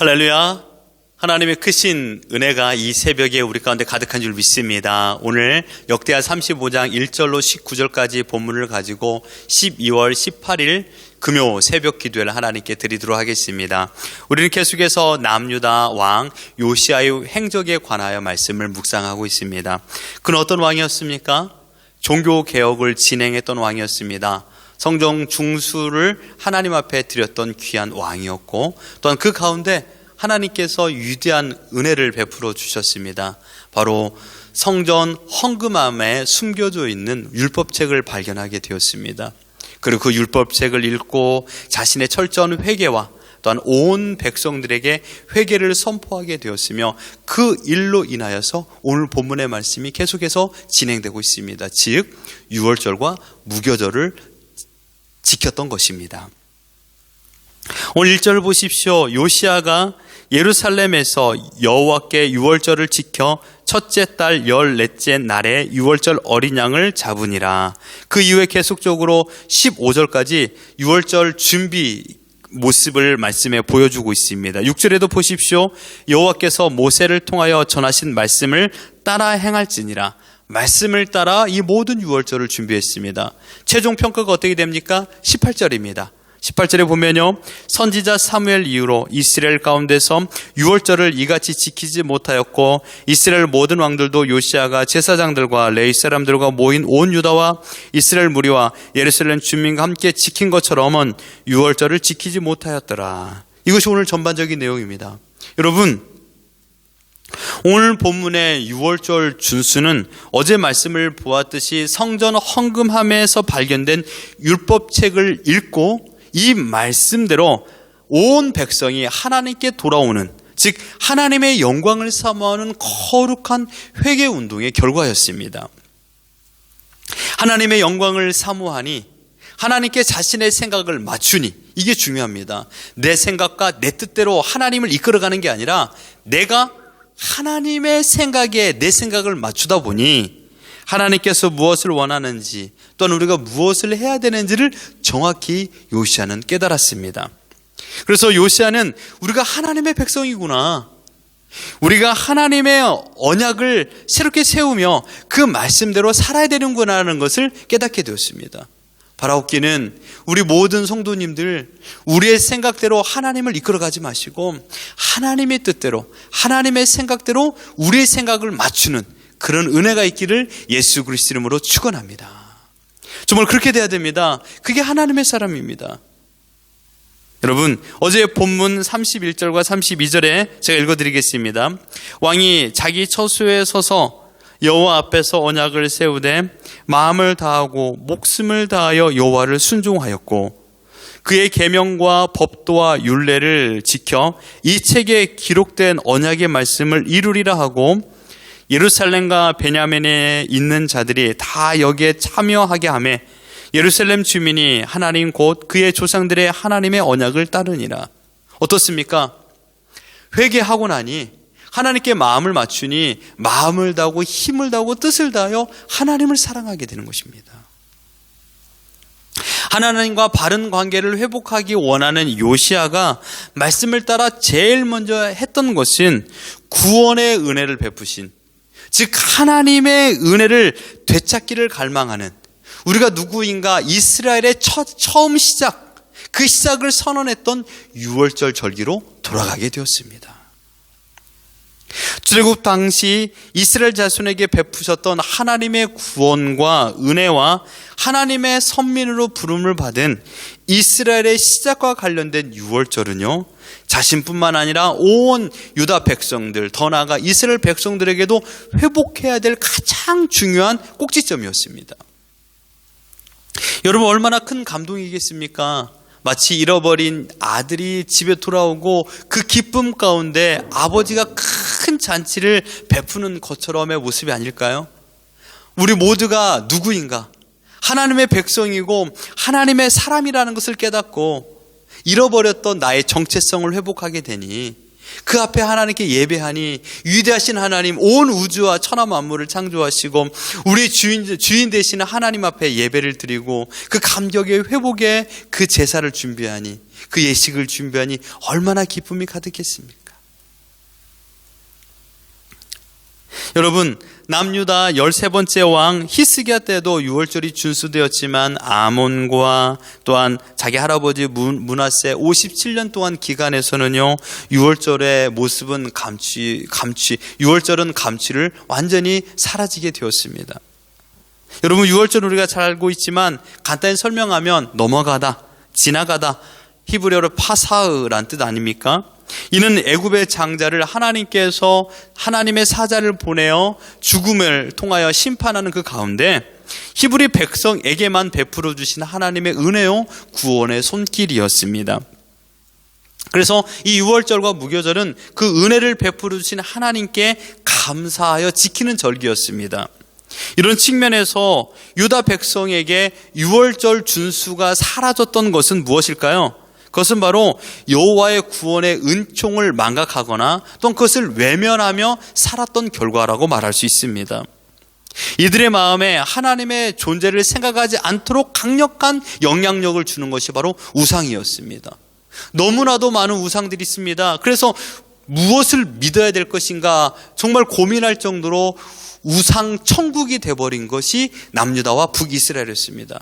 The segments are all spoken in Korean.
할렐루야. 하나님의 크신 은혜가 이 새벽에 우리 가운데 가득한 줄 믿습니다. 오늘 역대하 35장 1절로 19절까지 본문을 가지고 12월 18일 금요 새벽 기도를 하나님께 드리도록 하겠습니다. 우리는 계속해서 남유다 왕 요시아의 행적에 관하여 말씀을 묵상하고 있습니다. 그는 어떤 왕이었습니까? 종교 개혁을 진행했던 왕이었습니다. 성정 중수를 하나님 앞에 드렸던 귀한 왕이었고 또한 그 가운데 하나님께서 위대한 은혜를 베풀어 주셨습니다. 바로 성전 헌금함에 숨겨져 있는 율법책을 발견하게 되었습니다. 그리고 그 율법책을 읽고 자신의 철저한 회개와 또한 온 백성들에게 회개를 선포하게 되었으며 그 일로 인하여서 오늘 본문의 말씀이 계속해서 진행되고 있습니다. 즉 유월절과 무교절을 지켰던 것입니다. 오늘 1절 보십시오. 요시아가 예루살렘에서 여호와께 유월절을 지켜 첫째 달 열넷째 날에 유월절 어린 양을 잡으니라. 그 이후에 계속적으로 15절까지 유월절 준비 모습을 말씀에 보여주고 있습니다. 6절에도 보십시오. 여호와께서 모세를 통하여 전하신 말씀을 따라 행할지니라. 말씀을 따라 이 모든 유월절을 준비했습니다. 최종 평가가 어떻게 됩니까? 18절입니다. 18절에 보면요. 선지자 사무엘 이후로 이스라엘 가운데서 유월절을 이같이 지키지 못하였고 이스라엘 모든 왕들도 요시아가 제사장들과 레이 사람들과 모인 온 유다와 이스라엘 무리와 예루살렘 주민과 함께 지킨 것처럼은 유월절을 지키지 못하였더라. 이것이 오늘 전반적인 내용입니다. 여러분 오늘 본문의 6월절 준수는 어제 말씀을 보았듯이 성전 헌금함에서 발견된 율법책을 읽고 이 말씀대로 온 백성이 하나님께 돌아오는 즉 하나님의 영광을 사모하는 거룩한 회개 운동의 결과였습니다. 하나님의 영광을 사모하니 하나님께 자신의 생각을 맞추니 이게 중요합니다. 내 생각과 내 뜻대로 하나님을 이끌어가는 게 아니라 내가 하나님의 생각에 내 생각을 맞추다 보니 하나님께서 무엇을 원하는지 또는 우리가 무엇을 해야 되는지를 정확히 요시아는 깨달았습니다. 그래서 요시아는 우리가 하나님의 백성이구나. 우리가 하나님의 언약을 새롭게 세우며 그 말씀대로 살아야 되는구나 하는 것을 깨닫게 되었습니다. 바라옵기는 우리 모든 성도님들 우리의 생각대로 하나님을 이끌어가지 마시고 하나님의 뜻대로 하나님의 생각대로 우리의 생각을 맞추는 그런 은혜가 있기를 예수 그리스도 이름으로 축원합니다. 정말 그렇게 돼야 됩니다. 그게 하나님의 사람입니다. 여러분, 어제 본문 31절과 32절에 제가 읽어 드리겠습니다. 왕이 자기 처소에 서서 여호와 앞에서 언약을 세우되 마음을 다하고 목숨을 다하여 여호와를 순종하였고 그의 계명과 법도와 율례를 지켜 이 책에 기록된 언약의 말씀을 이루리라 하고 예루살렘과 베냐민에 있는 자들이 다 여기에 참여하게 하매 예루살렘 주민이 하나님 곧 그의 조상들의 하나님의 언약을 따르니라. 어떻습니까? 회개하고 나니 하나님께 마음을 맞추니 마음을 다하고 힘을 다하고 뜻을 다하여 하나님을 사랑하게 되는 것입니다. 하나님과 바른 관계를 회복하기 원하는 요시아가 말씀을 따라 제일 먼저 했던 것은 구원의 은혜를 베푸신 즉 하나님의 은혜를 되찾기를 갈망하는 우리가 누구인가 이스라엘의 첫, 처음 시작 그 시작을 선언했던 6월절 절기로 돌아가게 되었습니다. 출애굽 당시 이스라엘 자손에게 베푸셨던 하나님의 구원과 은혜와 하나님의 선민으로 부름을 받은 이스라엘의 시작과 관련된 6월절은요. 자신뿐만 아니라 온 유다 백성들, 더 나아가 이스라엘 백성들에게도 회복해야 될 가장 중요한 꼭지점이었습니다. 여러분 얼마나 큰 감동이겠습니까? 마치 잃어버린 아들이 집에 돌아오고 그 기쁨 가운데 아버지가 큰 잔치를 베푸는 것처럼의 모습이 아닐까요? 우리 모두가 누구인가? 하나님의 백성이고 하나님의 사람이라는 것을 깨닫고 잃어버렸던 나의 정체성을 회복하게 되니 그 앞에 하나님께 예배하니 위대하신 하나님 온 우주와 천하 만물을 창조하시고 우리 주인 주인 되시는 하나님 앞에 예배를 드리고 그 감격의 회복에 그 제사를 준비하니 그 예식을 준비하니 얼마나 기쁨이 가득했습니까? 여러분 남유다 13번째 왕 히스기야 때도 6월절이 준수되었지만 아몬과 또한 자기 할아버지 문- 문하세 57년 동안 기간에서는요 6월절의 모습은 감취 감취 6월절은 감취를 완전히 사라지게 되었습니다. 여러분 6월절 우리가 잘 알고 있지만 간단히 설명하면 넘어가다 지나가다 히브리어로 파사으란 뜻 아닙니까? 이는 애굽의 장자를 하나님께서 하나님의 사자를 보내어 죽음을 통하여 심판하는 그 가운데 히브리 백성에게만 베풀어 주신 하나님의 은혜요 구원의 손길이었습니다. 그래서 이 6월절과 무교절은 그 은혜를 베풀어 주신 하나님께 감사하여 지키는 절기였습니다. 이런 측면에서 유다 백성에게 6월절 준수가 사라졌던 것은 무엇일까요? 그것은 바로 여호와의 구원의 은총을 망각하거나 또는 그것을 외면하며 살았던 결과라고 말할 수 있습니다. 이들의 마음에 하나님의 존재를 생각하지 않도록 강력한 영향력을 주는 것이 바로 우상이었습니다. 너무나도 많은 우상들이 있습니다. 그래서 무엇을 믿어야 될 것인가 정말 고민할 정도로 우상 천국이 돼버린 것이 남유다와 북이스라엘이었습니다.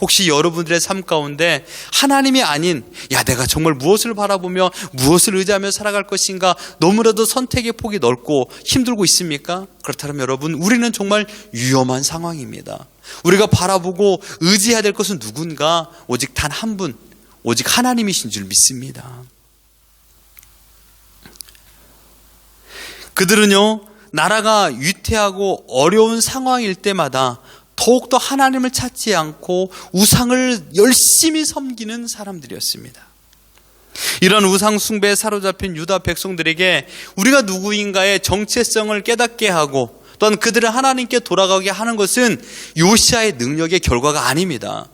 혹시 여러분들의 삶 가운데 하나님이 아닌 야 내가 정말 무엇을 바라보며 무엇을 의지하며 살아갈 것인가 너무나도 선택의 폭이 넓고 힘들고 있습니까? 그렇다면 여러분 우리는 정말 위험한 상황입니다. 우리가 바라보고 의지해야 될 것은 누군가 오직 단 한 분, 오직 하나님이신 줄 믿습니다. 그들은요 나라가 위태하고 어려운 상황일 때마다 더욱더 하나님을 찾지 않고 우상을 열심히 섬기는 사람들이었습니다. 이런 우상 숭배에 사로잡힌 유다 백성들에게 우리가 누구인가의 정체성을 깨닫게 하고 또한 그들을 하나님께 돌아가게 하는 것은 요시아의 능력의 결과가 아닙니다.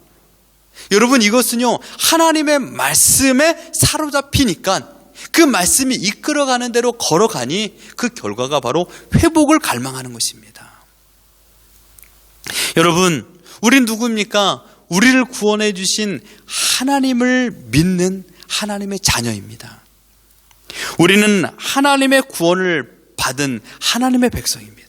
여러분 이것은요 하나님의 말씀에 사로잡히니까 그 말씀이 이끌어가는 대로 걸어가니 그 결과가 바로 회복을 갈망하는 것입니다. 여러분, 우린 누구입니까? 우리를 구원해 주신 하나님을 믿는 하나님의 자녀입니다. 우리는 하나님의 구원을 받은 하나님의 백성입니다.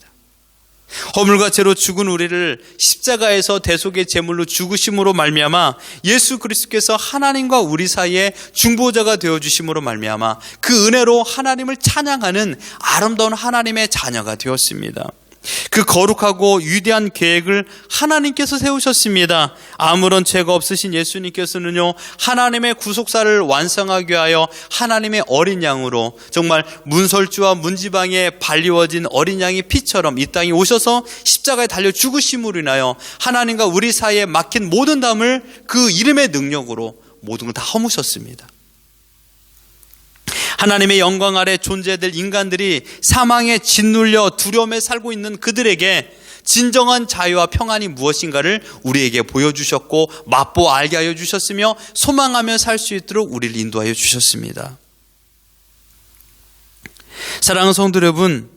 허물과 죄로 죽은 우리를 십자가에서 대속의 제물로 죽으심으로 말미암아 예수 그리스도께서 하나님과 우리 사이에 중보자가 되어 주심으로 말미암아 그 은혜로 하나님을 찬양하는 아름다운 하나님의 자녀가 되었습니다. 그 거룩하고 위대한 계획을 하나님께서 세우셨습니다. 아무런 죄가 없으신 예수님께서는요, 하나님의 구속사를 완성하기 위하여 하나님의 어린 양으로 정말 문설주와 문지방에 발리워진 어린 양의 피처럼 이 땅에 오셔서 십자가에 달려 죽으심으로 인하여 하나님과 우리 사이에 막힌 모든 담을 그 이름의 능력으로 모든 걸 다 허무셨습니다. 하나님의 영광 아래 존재될 인간들이 사망에 짓눌려 두려움에 살고 있는 그들에게 진정한 자유와 평안이 무엇인가를 우리에게 보여주셨고 맛보 알게 하여 주셨으며 소망하며 살 수 있도록 우리를 인도하여 주셨습니다. 사랑하는 성도 여러분,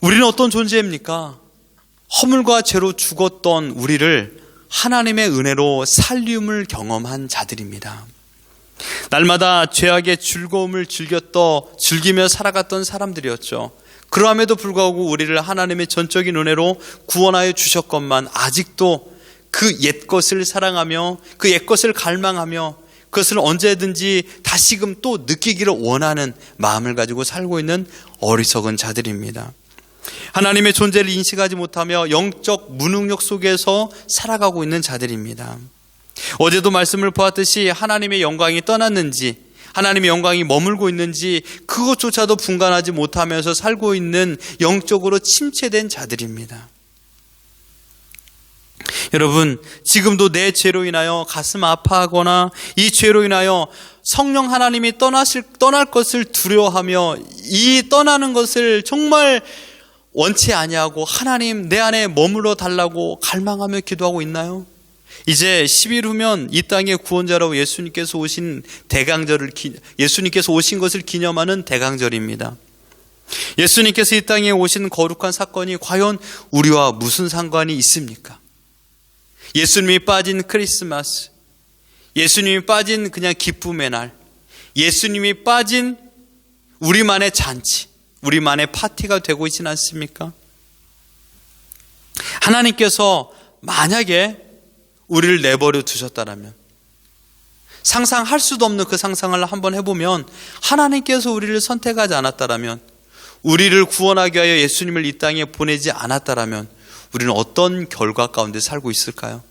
우리는 어떤 존재입니까? 허물과 죄로 죽었던 우리를 하나님의 은혜로 살림을 경험한 자들입니다. 날마다 죄악의 즐거움을 즐겼더 즐기며 살아갔던 사람들이었죠. 그럼에도 불구하고 우리를 하나님의 전적인 은혜로 구원하여 주셨건만 아직도 그 옛것을 사랑하며 그 옛것을 갈망하며 그것을 언제든지 다시금 또 느끼기를 원하는 마음을 가지고 살고 있는 어리석은 자들입니다. 하나님의 존재를 인식하지 못하며 영적 무능력 속에서 살아가고 있는 자들입니다. 어제도 말씀을 보았듯이 하나님의 영광이 떠났는지 하나님의 영광이 머물고 있는지 그것조차도 분간하지 못하면서 살고 있는 영적으로 침체된 자들입니다. 여러분, 지금도 내 죄로 인하여 가슴 아파하거나 이 죄로 인하여 성령 하나님이 떠나실, 떠날 것을 두려워하며 이 떠나는 것을 정말 원치 아니하고 하나님 내 안에 머물러 달라고 갈망하며 기도하고 있나요? 이제 10일 후면 이 땅의 구원자로 예수님께서 오신 대강절을 기- 예수님께서 오신 것을 기념하는 대강절입니다. 예수님께서 이 땅에 오신 거룩한 사건이 과연 우리와 무슨 상관이 있습니까? 예수님이 빠진 크리스마스, 예수님이 빠진 그냥 기쁨의 날, 예수님이 빠진 우리만의 잔치, 우리만의 파티가 되고 있지는 않습니까? 하나님께서 만약에 우리를 내버려 두셨다라면 상상할 수도 없는 그 상상을 한번 해보면 하나님께서 우리를 선택하지 않았다라면 우리를 구원하기 위하여 예수님을 이 땅에 보내지 않았다라면 우리는 어떤 결과 가운데 살고 있을까요?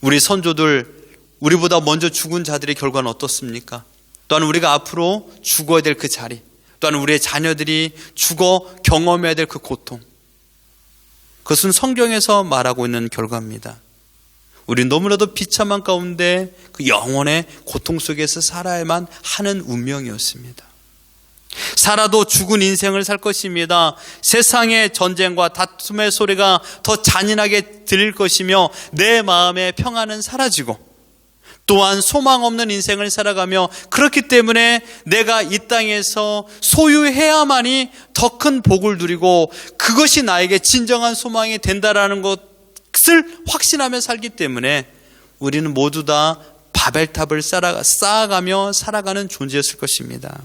우리 선조들 우리보다 먼저 죽은 자들의 결과는 어떻습니까? 또한 우리가 앞으로 죽어야 될 그 자리, 또한 우리의 자녀들이 죽어 경험해야 될 그 고통. 그것은 성경에서 말하고 있는 결과입니다. 우리는 너무나도 비참한 가운데 그 영혼의 고통 속에서 살아야만 하는 운명이었습니다. 살아도 죽은 인생을 살 것입니다. 세상의 전쟁과 다툼의 소리가 더 잔인하게 들릴 것이며 내 마음의 평안은 사라지고 또한 소망 없는 인생을 살아가며 그렇기 때문에 내가 이 땅에서 소유해야만이 더 큰 복을 누리고 그것이 나에게 진정한 소망이 된다라는 것 을 확신하며 살기 때문에 우리는 모두 다 바벨탑을 쌓아- 쌓아가며 살아가는 존재였을 것입니다.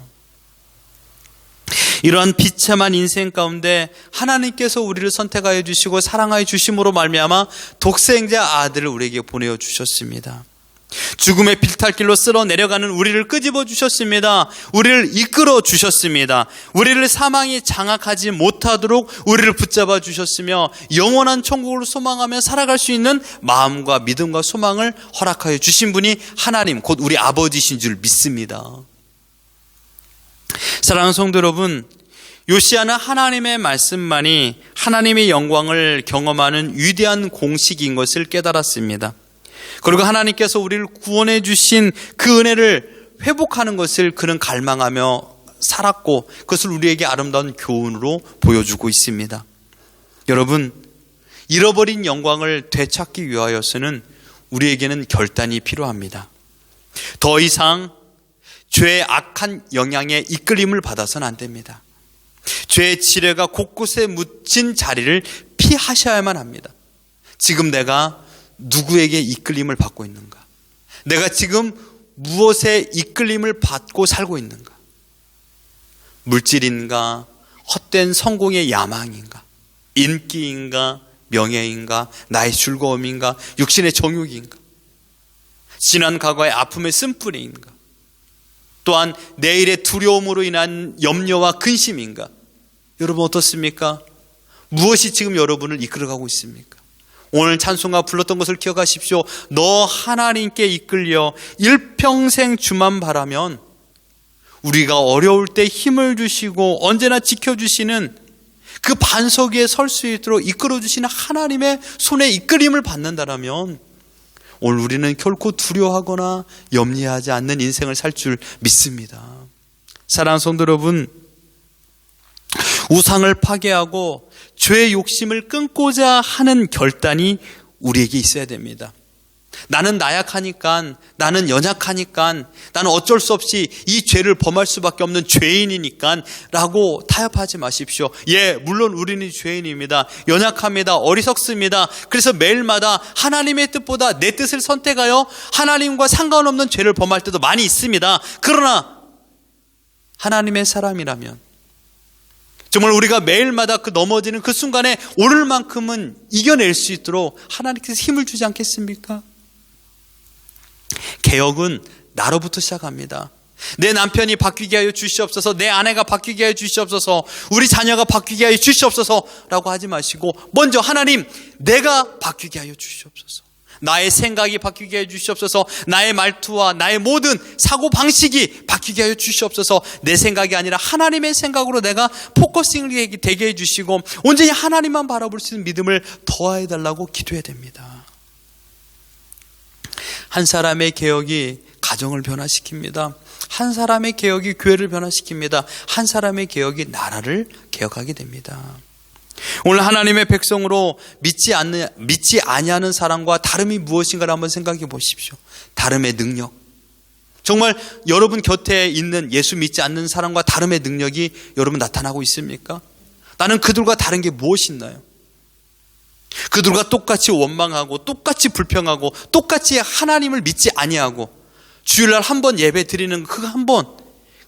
이러한 비참한 인생 가운데 하나님께서 우리를 선택하여 주시고 사랑하여 주심으로 말미암아 독생자 아들을 우리에게 보내어 주셨습니다. 죽음의 빌탈길로 쓸어 내려가는 우리를 끄집어 주셨습니다. 우리를 이끌어 주셨습니다. 우리를 사망이 장악하지 못하도록 우리를 붙잡아 주셨으며 영원한 천국을 소망하며 살아갈 수 있는 마음과 믿음과 소망을 허락하여 주신 분이 하나님 곧 우리 아버지신 줄 믿습니다. 사랑하는 성도 여러분, 요시아는 하나님의 말씀만이 하나님의 영광을 경험하는 위대한 공식인 것을 깨달았습니다. 그리고 하나님께서 우리를 구원해 주신 그 은혜를 회복하는 것을 그는 갈망하며 살았고 그것을 우리에게 아름다운 교훈으로 보여주고 있습니다. 여러분, 잃어버린 영광을 되찾기 위하여서는 우리에게는 결단이 필요합니다. 더 이상 죄의 악한 영향에 이끌림을 받아서는 안 됩니다. 죄의 지뢰가 곳곳에 묻힌 자리를 피하셔야만 합니다. 지금 내가 누구에게 이끌림을 받고 있는가? 내가 지금 무엇에 이끌림을 받고 살고 있는가? 물질인가? 헛된 성공의 야망인가? 인기인가? 명예인가? 나의 즐거움인가? 육신의 정욕인가? 지난 과거의 아픔의 쓴뿌리인가? 또한 내일의 두려움으로 인한 염려와 근심인가? 여러분 어떻습니까? 무엇이 지금 여러분을 이끌어가고 있습니까? 오늘 찬송가 불렀던 것을 기억하십시오. 너 하나님께 이끌려 일평생 주만 바라면 우리가 어려울 때 힘을 주시고 언제나 지켜주시는 그 반석 위에 설 수 있도록 이끌어주시는 하나님의 손에 이끌림을 받는다라면 오늘 우리는 결코 두려워하거나 염려하지 않는 인생을 살 줄 믿습니다. 사랑하는 성도 여러분, 우상을 파괴하고 죄의 욕심을 끊고자 하는 결단이 우리에게 있어야 됩니다. 나는 나약하니까, 나는 연약하니까, 나는 어쩔 수 없이 이 죄를 범할 수밖에 없는 죄인이니까 라고 타협하지 마십시오. 예, 물론 우리는 죄인입니다. 연약합니다. 어리석습니다. 그래서 매일마다 하나님의 뜻보다 내 뜻을 선택하여 하나님과 상관없는 죄를 범할 때도 많이 있습니다. 그러나 하나님의 사람이라면 정말 우리가 매일마다 그 넘어지는 그 순간에 오늘만큼은 이겨낼 수 있도록 하나님께서 힘을 주지 않겠습니까? 개혁은 나로부터 시작합니다. 내 남편이 바뀌게 하여 주시옵소서, 내 아내가 바뀌게 하여 주시옵소서, 우리 자녀가 바뀌게 하여 주시옵소서라고 하지 마시고 먼저 하나님 내가 바뀌게 하여 주시옵소서. 나의 생각이 바뀌게 해 주시옵소서. 나의 말투와 나의 모든 사고 방식이 바뀌게 하여 주시옵소서. 내 생각이 아니라 하나님의 생각으로 내가 포커싱을 되게 해 주시고 온전히 하나님만 바라볼 수 있는 믿음을 더해 달라고 기도해야 됩니다. 한 사람의 개혁이 가정을 변화시킵니다. 한 사람의 개혁이 교회를 변화시킵니다. 한 사람의 개혁이 나라를 개혁하게 됩니다. 오늘 하나님의 백성으로 믿지 않는 믿지 아니하는 사람과 다름이 무엇인가를 한번 생각해 보십시오. 다름의 능력. 정말 여러분 곁에 있는 예수 믿지 않는 사람과 다름의 능력이 여러분 나타나고 있습니까? 나는 그들과 다른 게 무엇이 있나요? 그들과 똑같이 원망하고 똑같이 불평하고 똑같이 하나님을 믿지 아니하고 주일날 한 번 예배 드리는 그거 한번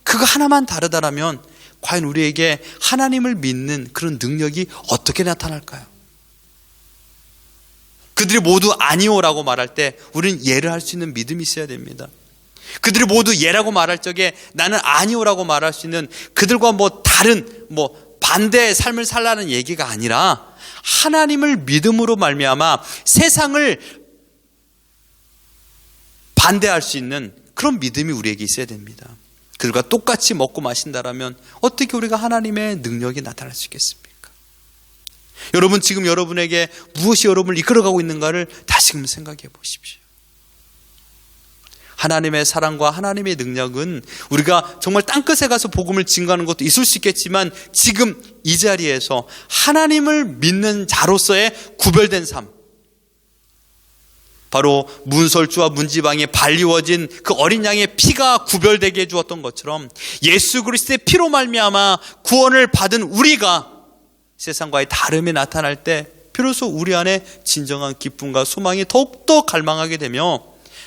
그거 하나만 다르다라면 과연 우리에게 하나님을 믿는 그런 능력이 어떻게 나타날까요? 그들이 모두 아니오라고 말할 때 우리는 예를 할 수 있는 믿음이 있어야 됩니다. 그들이 모두 예라고 말할 적에 나는 아니오라고 말할 수 있는 그들과 뭐 다른 뭐 반대의 삶을 살라는 얘기가 아니라 하나님을 믿음으로 말미암아 세상을 반대할 수 있는 그런 믿음이 우리에게 있어야 됩니다. 그들과 똑같이 먹고 마신다라면 어떻게 우리가 하나님의 능력이 나타날 수 있겠습니까? 여러분 지금 여러분에게 무엇이 여러분을 이끌어가고 있는가를 다시금 생각해 보십시오. 하나님의 사랑과 하나님의 능력은 우리가 정말 땅끝에 가서 복음을 증거하는 것도 있을 수 있겠지만 지금 이 자리에서 하나님을 믿는 자로서의 구별된 삶. 바로 문설주와 문지방에 발리워진 그 어린 양의 피가 구별되게 해주었던 것처럼 예수 그리스도의 피로 말미암아 구원을 받은 우리가 세상과의 다름이 나타날 때 비로소 우리 안에 진정한 기쁨과 소망이 더욱더 갈망하게 되며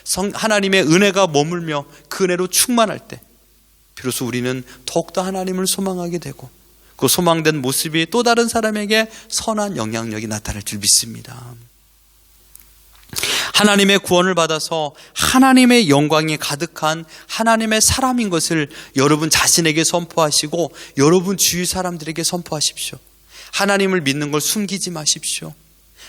성, 하나님의 은혜가 머물며 그 은혜로 충만할 때 비로소 우리는 더욱더 하나님을 소망하게 되고 그 소망된 모습이 또 다른 사람에게 선한 영향력이 나타날 줄 믿습니다. 하나님의 구원을 받아서 하나님의 영광이 가득한 하나님의 사람인 것을 여러분 자신에게 선포하시고 여러분 주위 사람들에게 선포하십시오. 하나님을 믿는 걸 숨기지 마십시오.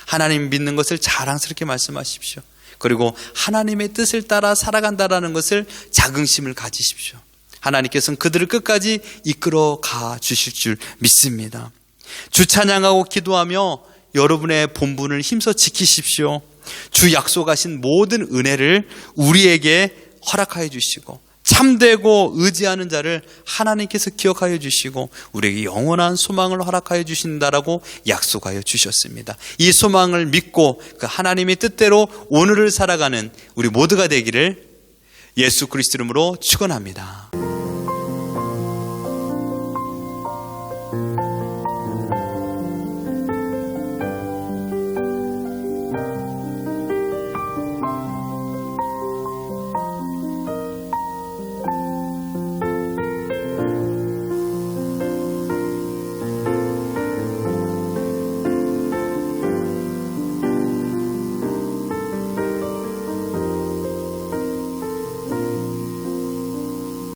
하나님 믿는 것을 자랑스럽게 말씀하십시오. 그리고 하나님의 뜻을 따라 살아간다라는 것을 자긍심을 가지십시오. 하나님께서는 그들을 끝까지 이끌어 가 주실 줄 믿습니다. 주 찬양하고 기도하며 여러분의 본분을 힘써 지키십시오. 주 약속하신 모든 은혜를 우리에게 허락하여 주시고 참되고 의지하는 자를 하나님께서 기억하여 주시고 우리에게 영원한 소망을 허락하여 주신다라고 약속하여 주셨습니다. 이 소망을 믿고 그 하나님의 뜻대로 오늘을 살아가는 우리 모두가 되기를 예수 그리스도 이름으로 축원합니다.